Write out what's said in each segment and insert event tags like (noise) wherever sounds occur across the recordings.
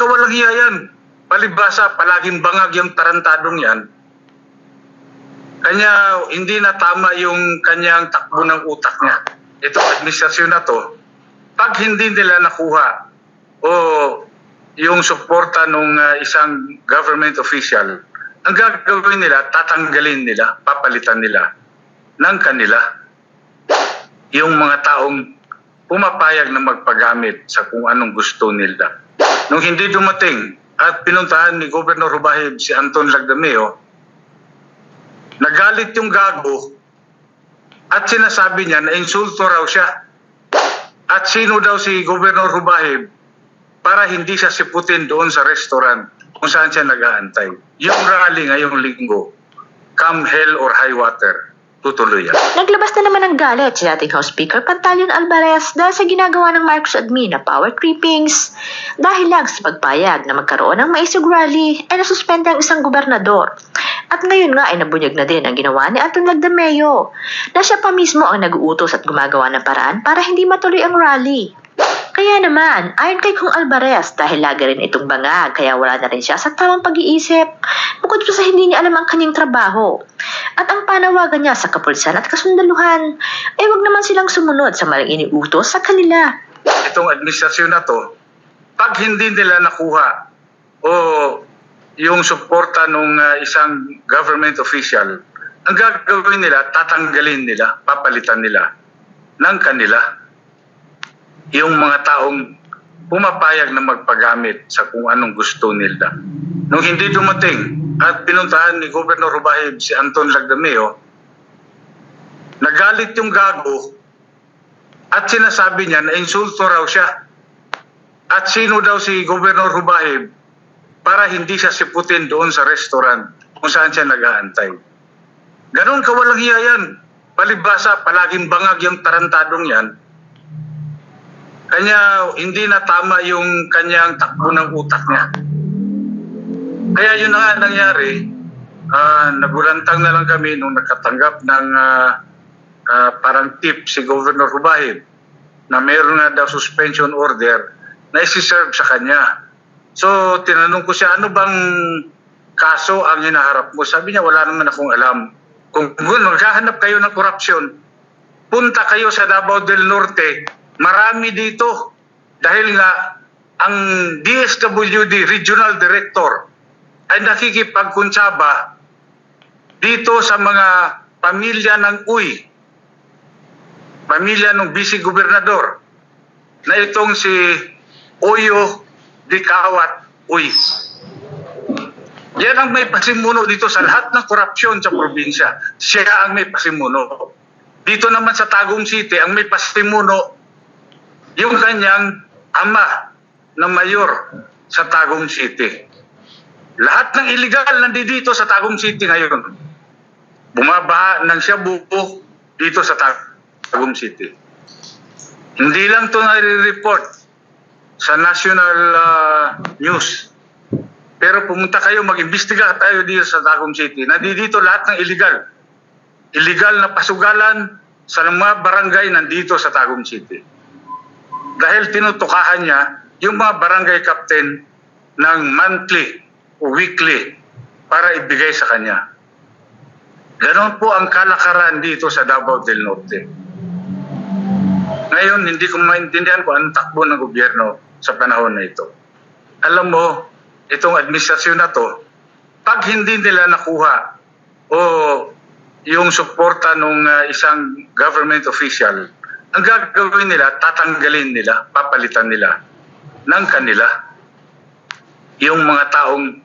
kawalang hiya yan. Palibasa, palaging bangag yung tarantadong yan. Kanya hindi na tama yung kanyang takbo ng utak niya. Itong administrasyon na to, pag hindi nila nakuha o yung suporta ng isang government official, ang gagawin nila, tatanggalin nila, papalitan nila ng kanila yung mga taong pumapayag na magpagamit sa kung anong gusto nila. Nung hindi dumating at pinuntahan ni Governor Rubahib si Anton Lagdameo, nagalit yung gago at sinasabi niya na insulto raw siya. At sino daw si Governor Rubahib para hindi siya siputin doon sa restaurant kung saan siya nag-aantay. Yung rally ngayong linggo, come hell or high water, tutuloy yan. Naglabas na naman ng galit si dating House Speaker Pantaleon Alvarez dahil sa ginagawa ng Marcos admin na power creepings dahil lang sa pagpayag na magkaroon ng maisog rally ay nasuspende ang isang gobernador. At ngayon nga ay nabunyag na din ang ginawa ni Anton Lagdameo na siya pa mismo ang nag-uutos at gumagawa ng paraan para hindi matuloy ang rally. Kaya naman, ayon kay Kung Alvarez, dahil lagi rin itong bangag, kaya wala na rin siya sa tamang pag-iisip, bukod pa sa hindi niya alam ang kanyang trabaho. At ang panawagan niya sa kapulisan at kasundaluhan, ay wag naman silang sumunod sa maling iniutos sa kanila. Itong administrasyon na to, pag hindi nila nakuha o yung suporta ng isang government official, ang gagawin nila, tatanggalin nila, papalitan nila ng kanila yung mga taong pumapayag na magpagamit sa kung anong gusto nila. Nung hindi dumating at pinuntahan ni Governor Rubahib si Anton Lagdameo, nagalit yung gago at sinasabi niya na insulto raw siya. At sino daw si Governor Rubahib para hindi siya siputin doon sa restaurant kung saan siya nag-aantay. Ganon kawalang hiya yan. Palibasa, palaging bangag yung tarantadong yan. Kanya hindi na tama yung kanyang takbo ng utak niya. Kaya yun na nga nangyari, ah, nagulantang na lang kami nung nakatanggap ng ah, ah, parang tip si Governor Rubahib na mayroon na daw suspension order na isi-serve sa kanya. So, tinanong ko siya, ano bang kaso ang hinaharap mo? Sabi niya, wala naman akong alam. Kung, kung maghahanap kayo ng korupsyon, punta kayo sa Davao del Norte, marami dito. Dahil nga, ang DSWD Regional Director ay nakikipagkuntsaba dito sa mga pamilya ng Uy, pamilya ng vice gobernador na itong si Oyo Dikawat Uy. Yan ang may pasimuno dito sa lahat ng korupsyon sa probinsya. Siya ang may pasimuno. Dito naman sa Tagum City, ang may pasimuno, yung kanyang ama na mayor sa Tagum City. Lahat ng illegal nandito sa Tagum City ngayon. Bumabaha ng Shabu dito sa Tagum City. Hindi lang ito nare-report sa national ah, news. Pero pumunta kayo, mag-imbestiga tayo dito sa Tagum City. Nandito lahat ng illegal. Illegal na pasugalan sa mga barangay nandito sa Tagum City. Dahil tinutukahan niya yung mga barangay captain ng monthly o weekly para ibigay sa kanya. Ganon po ang kalakaran dito sa Davao del Norte. Ngayon, hindi ko maintindihan kung anong takbo ng gobyerno sa panahon na ito. Alam mo, itong administrasyon na to, pag hindi nila nakuha o yung suporta ng isang government official, ang gagawin nila, tatanggalin nila, papalitan nila ng kanila yung mga taong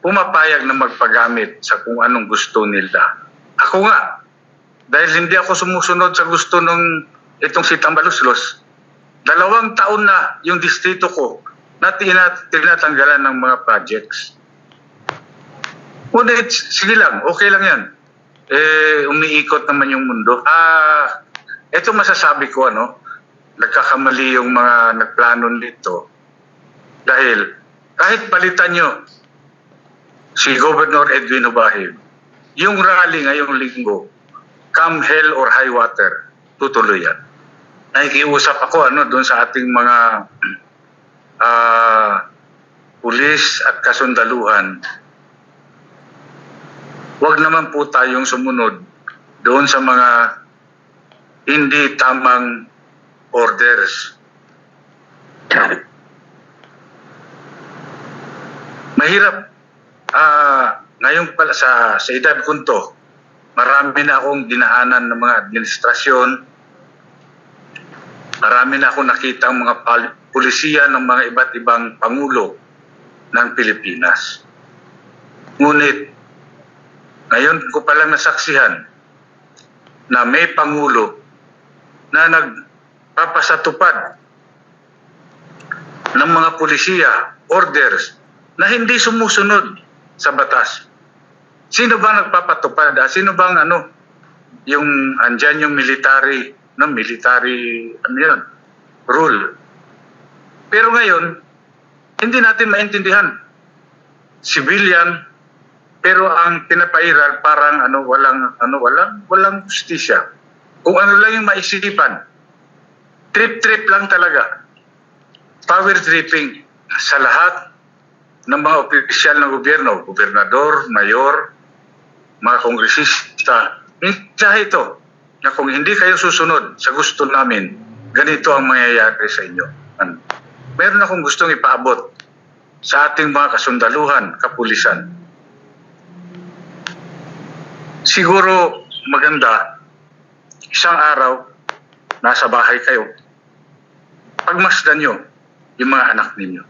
pumapayag na magpagamit sa kung anong gusto nila. Ako nga, dahil hindi ako sumusunod sa gusto ng itong si Tambaluslos, dalawang taon na yung distrito ko na tina- tinatanggalan ng mga projects. Ngunit, sige lang, okay lang yan. Eh, umiikot naman yung mundo. Ah, ito masasabi ko, ano, nagkakamali yung mga nagplano nito. Dahil, kahit palitan nyo si Governor Edwin Obahib, yung rally ngayong linggo, come hell or high water, tutuloy yan. Nakikiusap ako ano doon sa ating mga (clears throat) ah pulis at kasundaluhan, wag naman po tayong sumunod doon sa mga hindi tamang orders. Mahirap. Ah, ngayon pala sa, sa edad ko to, marami na akong dinaanan ng mga administrasyon, marami na akong nakita ang mga pulisiya ng mga iba't ibang pangulo ng Pilipinas. Ngunit, ngayon ko palang nasaksihan na may pangulo na nagpapasatupad ng mga pulisiya, orders, na hindi sumusunod sa batas. Sino ba nagpapatupad? Ah, Sino bang ano, yung andyan yung military, no, military, ano yun, rule. Pero ngayon, hindi natin maintindihan. Civilian, pero ang pinapairal parang ano, walang, ano, walang, walang justisya. Kung ano lang yung maisipan. Trip-trip lang talaga. Power tripping sa lahat ng mga opisyal ng gobyerno, gobernador, mayor, mga kongresista. Mensahe ito na kung hindi kayo susunod sa gusto namin, ganito ang mangyayari sa inyo. Ano? Meron akong gustong ipaabot sa ating mga kasundaluhan, kapulisan. Siguro maganda, isang araw, nasa bahay kayo, pagmasdan nyo yung mga anak ninyo.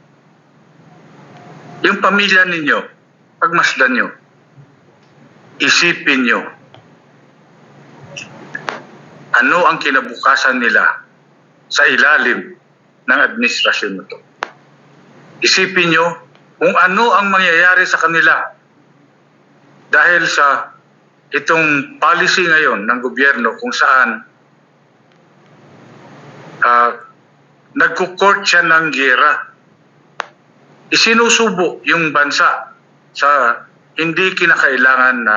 Yung pamilya ninyo, pagmasdan nyo, isipin nyo, ano ang kinabukasan nila sa ilalim ng administrasyon na to. Isipin nyo kung ano ang mangyayari sa kanila dahil sa itong policy ngayon ng gobyerno kung saan uh, nagkukort siya ng gera. Isinusubo yung bansa sa hindi kinakailangan na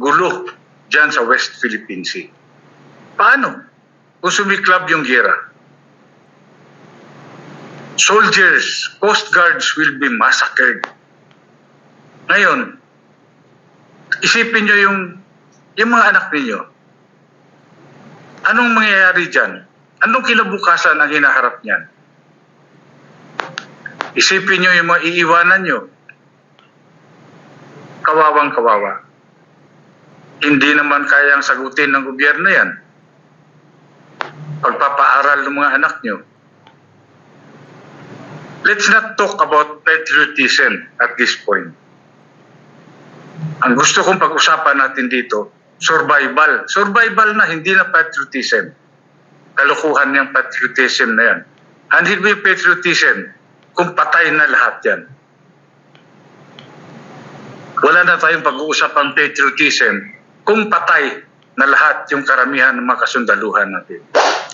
gulo dyan sa West Philippine Sea. Paano? Kung sumiklab yung gera. Soldiers, coast guards will be massacred. Ngayon, isipin nyo yung, yung mga anak ninyo. Anong mangyayari dyan? Anong kinabukasan ang hinaharap niyan? Isipin nyo yung mga iiwanan nyo. Kawawang kawawa. Hindi naman kayang sagutin ng gobyerno yan. Pagpapaaral ng mga anak nyo. Let's not talk about patriotism at this point. Ang gusto kong pag-usapan natin dito, survival. Survival na, hindi na patriotism. Kalukuhan niyang patriotism na yan. And hindi patriotism kung patay na lahat yan. Wala na tayong pag-uusap ang patriotism kung patay na lahat yung karamihan ng mga kasundaluhan natin.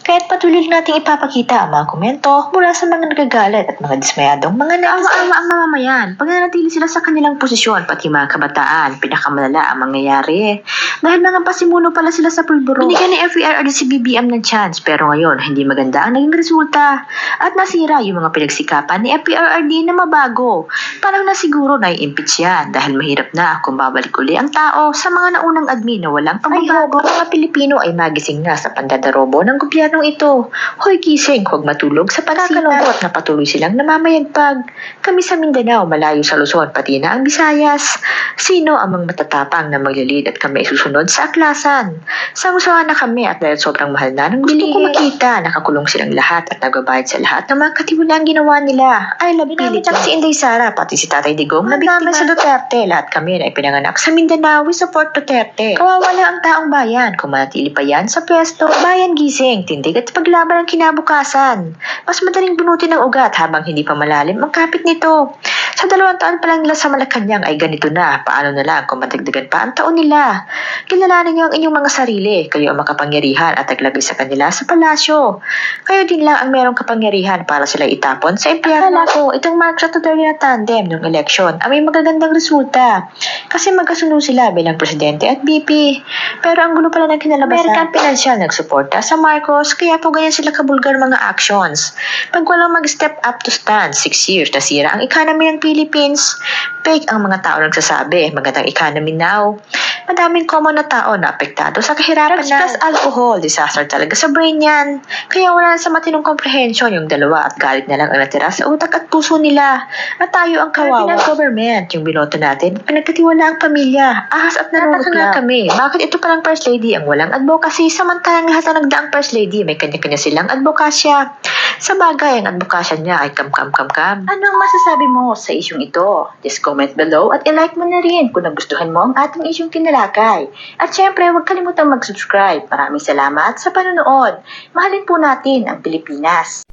Kaya't patuloy nating ipapakita ang mga komento mula sa mga nagagalit at mga dismayadong mga naawa-awa ang mamamayan. Pag nanatili sila sa kanilang posisyon, pati mga kabataan, pinakamalala ang mangyayari. Dahil mga pasimuno pala sila sa pulburo. Binigyan ni FERRD si BBM ng chance, pero ngayon, hindi maganda ang naging resulta. At nasira yung mga pinagsikapan ni FERRD na mabago. Parang nasiguro na i-impeach yan dahil mahirap na kung babalik uli ang tao sa mga naunang admin na walang pagbabago. Mga Pilipino ay magising na sa pandadarobo ng gobyerno ito. Hoy gising, huwag matulog sa pagkakalungkot na patuloy silang namamayagpag. Kami sa Mindanao, malayo sa Luzon, pati na ang Visayas. Sino ang mga matatapang na maglilid at kami susunod sa aklasan? Sangusawa na kami at dahil sobrang mahal na ng. Gusto ko makita, nakakulong silang lahat at nagbabayad sa lahat ng mga katiwalaan ginawa nila. I love Philippines. si Inday Sara, pati si Tatay Digong, na biktima sa Duterte. Lahat kami na ipinanganak sa Mindanao, we support Duterte. Kawawa lang ang taong bayan. Kung manatili pa yan sa pwesto, bayan gising, tindig at paglaban ang kinabukasan. Mas madaling bunutin ng ugat habang hindi pa malalim ang kapit nito. Sa dalawang taon pa lang nila sa Malacanang ay ganito na. Paano na lang kung matagdagan pa ang taon nila? Kilalanin niyo ang inyong mga sarili. Kayo ang makapangyarihan at taglagay sa kanila sa palasyo. Kayo din lang ang merong kapangyarihan para sila itapon sa impyerno. Akala ko, itong at Duterte na tandem ng eleksyon ay may magagandang resulta. Kasi magkasunod sila bilang presidente at VP. Pero ang gulo pala ng kinalabasan, American Financial nagsuporta sa Marcos kaya po ganyan sila kabulgar mga actions. Pag walang mag-step up to stand, six years nasira ang economy ng Philippines. Fake ang mga tao nagsasabi, magandang economy now. Madaming common na tao na apektado sa kahirapan na. Plus alcohol, disaster talaga sa brain yan. Kaya wala na sa matinong comprehension yung dalawa at galit na lang ang natira sa utak at puso nila. At tayo ang kawawa. ng government, yung binoto natin, na ang pamilya. Ahas at nanunot na kami. Bakit ito parang First Lady ang walang advocacy samantalang lahat na nagdaang First Lady may kanya-kanya silang advokasya. Sa bagay, ang advokasya niya ay kam-kam-kam-kam. Anong masasabi mo sa isyong ito? Just comment below at ilike mo na rin kung nagustuhan mo ang ating isyong kinalakay. At syempre, huwag kalimutang mag-subscribe. Maraming salamat sa panonood. Mahalin po natin ang Pilipinas.